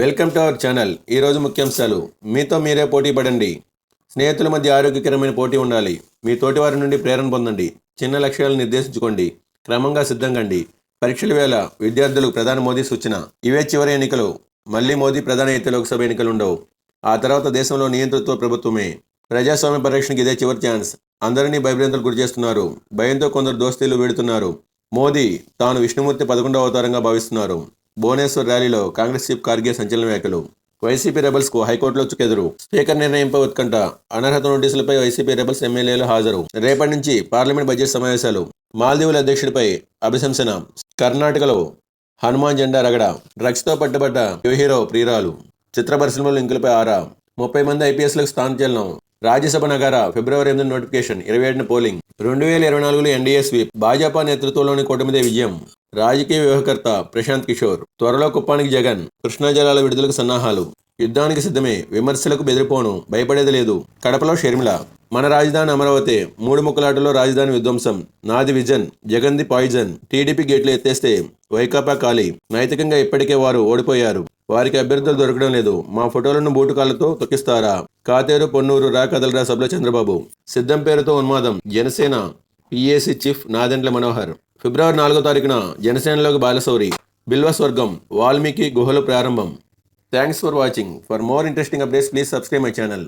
Welcome to our channel. ఈరోజు ముఖ్యాంశాలు. మీతో మీరే పోటీ పడండి. స్నేహితుల మధ్య ఆరోగ్యకరమైన పోటీ ఉండాలి. మీ తోటివారి నుండి ప్రేరణ పొందండి. చిన్న లక్ష్యాలను నిర్దేశించుకోండి. క్రమంగా సిద్ధంగండి. పరీక్షల వేళ విద్యార్థులకు ప్రధాని మోదీ సూచన. ఇవే చివరి ఎన్నికలు. మళ్ళీ మోదీ ప్రధాని అయితే లోక్సభ ఎన్నికలు ఉండవు ఆ తర్వాత దేశంలో నియంతృత్వ ప్రభుత్వమే. ప్రజాస్వామ్య పరిరక్షణకి ఇదే చివరి ఛాన్స్. అందరినీ భయభ్రాంతులు గురి చేస్తున్నారు. భయంతో కొందరు దోస్తీలు వీడుతున్నారు. మోదీ తాను విష్ణుమూర్తి పదకొండవ అవతారంగా భావిస్తున్నారు. భువనేశ్వర్ ర్యాలీలో కాంగ్రెస్ చీఫ్ కార్గే సంచలన వ్యాఖ్యలు. వైసీపీ రెబల్స్కు హైకోర్టులో చుకెదురు స్పీకర్ నిర్ణయంపై ఉత్కంఠ. అనర్హత నోటీసులపై వైసీపీ రెబల్స్ ఎమ్మెల్యేలు హాజరు. రేపటి నుంచి పార్లమెంట్ బడ్జెట్ సమావేశాలు. మాల్దీవుల అధ్యక్షుడిపై అభిశంసన. కర్ణాటకలో హనుమాన్ జెండా రగడ. డ్రగ్స్తో పట్టుబడ్డ యువ హీరో ప్రియురాలు. చిత్ర పరిశ్రమలు లింకులపై ఆరా. ముప్పై మంది ఐపీఎస్లకు స్థానచలనం రాజ్యసభ నగర ఫిబ్రవరి ఎనిమిది నోటిఫికేషన్. ఇరవై ఏడున పోలింగ్. రెండు వేల ఇరవై నాలుగులో ఎన్డీఏ స్వీప్. భాజపా నేతృత్వంలోని కూటమిదే విజయం. రాజకీయ వ్యవహకర్త ప్రశాంత్ కిషోర్ త్వరలో కుప్పానికి జగన్ కృష్ణా జలాల విడుదలకు సన్నాహాలు. యుద్ధానికి సిద్ధమే విమర్శలకు బెదిరిపోను భయపడేది లేదు. కడపలో షర్మిల మన రాజధాని అమరావతి మూడు ముక్కలాటలో రాజధాని విధ్వంసం నాది విజన్ జగన్ది పాయిజన్ టీడీపీ గేట్లు ఎత్తేస్తే వైకాపా ఖాళీ. నైతికంగా ఇప్పటికే వారు ఓడిపోయారు. వారికి అభ్యర్థులు దొరకడం లేదు. మా ఫోటోలను బూటుకాలతో తొక్కిస్తారా? కాతేరు పొన్నూరు రా కదలరా సభలో చంద్రబాబు. సిద్ధం పేరుతో ఉన్మాదం. Janasena PAC chief Nadendla Manohar. ఫిబ్రవరి నాలుగో తారీఖున జనసేనలోకి బాలసౌరి బిల్వస్వర్గం వాల్మీకి గుహలు ప్రారంభం. Thanks for watching for more interesting updates please subscribe my channel